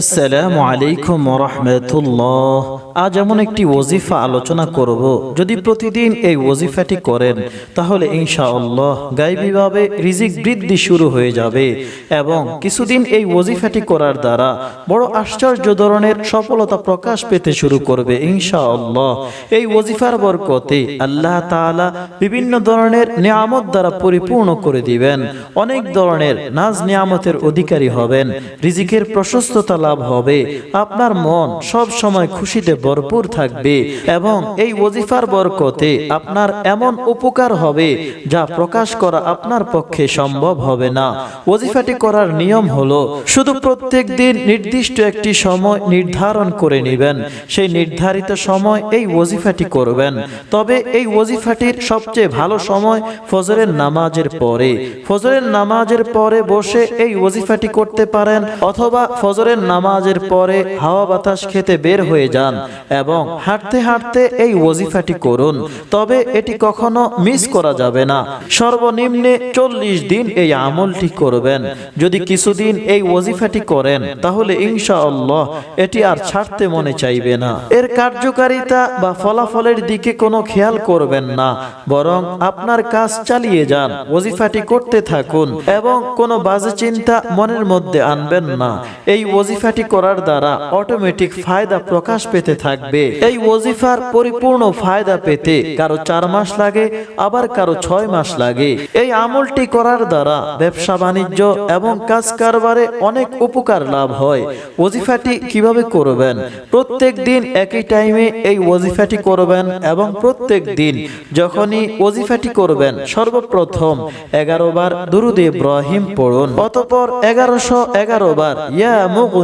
আসসালামু আলাইকুম রহমতুল্লাহ আজ এমন একটি ওজিফা আলোচনা করব। যদি প্রতিদিন এই ওজিফাটি করেন, তাহলে ইনশাআল্লাহ গাইবীভাবে রিজিক বৃদ্ধি শুরু হয়ে যাবে এবং কিছুদিন এই ওজিফাটি করার দ্বারা বড় আশ্চর্য ধরনের সফলতা প্রকাশ পেতে শুরু করবে ইনশাআল্লাহ। এই ওজিফার বরকতে আল্লাহ বিভিন্ন ধরনের নিয়ামত দ্বারা পরিপূর্ণ করে দিবেন। অনেক ধরনের নাজ নিয়ামতের অধিকারী হবেন। রিজিকের প্রশস্ততা লাভ হবে। আপনার মন সব সময় খুশিতে ভরপুর থাকবে এবং এই ওজিফার বরকতে আপনার এমন উপকার হবে যা প্রকাশ করা আপনার পক্ষে সম্ভব হবে না। ওজিফাটি করার নিয়ম হলো, শুধু প্রত্যেক দিন নির্দিষ্ট একটি সময় নির্ধারণ করে নেবেন। সেই নির্ধারিত সময় এই ওজিফাটি করবেন। তবে এই ওজিফাটির সবচেয়ে ভালো সময় ফজরের নামাজের পরে। ফজরের নামাজের পরে বসে এই ওজিফাটি করতে পারেন অথবা ফজরের নামাজের পরে হাওয়া বাতাস খেতে বের হয়ে যান এবং হাঁটতে হাঁটতে এই ওজিফাটি করুন। তবে এটি কখনো মিস করা যাবে না। সর্বনিম্নে চল্লিশ দিন এই আমলটি করবেন। যদি কিছুদিন এই ওজিফাটি করেন, তাহলে ইনশাআল্লাহ এটি আর ছাড়তে মনে চাইবে না। এর কার্যকারিতা বা ফলাফলের দিকে কোনো খেয়াল করবেন না, বরং আপনার কাজ চালিয়ে যান, ওজিফাটি করতে থাকুন এবং কোনো বাজে চিন্তা মনের মধ্যে আনবেন না। এই ওজিফাটি করার দ্বারা অটোমেটিক ফায়দা প্রকাশ পেতে থাকবে। এই ওজিফার পরিপূর্ণ ফায়দা পেতে কারও চার মাস লাগে, আবার কারও ছয় মাস লাগে। এই আমলটি করার দ্বারা ব্যবসা বাণিজ্য এবং কাজ কারবারে অনেক উপকার লাভ হয়। ওজিফাটি কীভাবে করবেন? প্রত্যেক দিন একই টাইমে এই ওজিফাটি করবেন এবং প্রত্যেক দিন যখনই ওজিফাটি করবেন, সর্বপ্রথম এগারো বার দুরুদ ইব্রাহিম পড়ুন। অতপর এগারোশো এগারো বার, ইয়া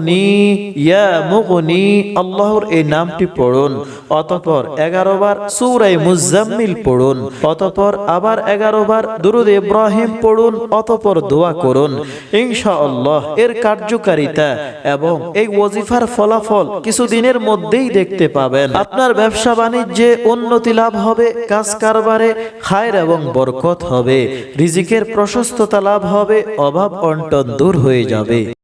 মুগনি, ইয়া মুগনি, আল্লাহর এই নামটি পড়ুন। অতপর এগারো বার সুরাই মুজাম্মিল পড়ুন। অতপর আবার এগারো বার দুরুদ ইব্রাহিম পড়ুন। অতপর দোয়া করুন। ইনশাআল্লাহ এর কার্যকারিতা এবং এই ওজিফার ফলাফল কিছুদিনের মধ্যেই দেখতে পাবেন। আপনার ব্যবসা বাণিজ্যে উন্নতি লাভ হবে, কাজ কারবারে খায়ের এবং বরকত হবে, রিজিকের প্রশস্ততা লাভ হবে, অভাব অন্টন দূর হয়ে যাবে।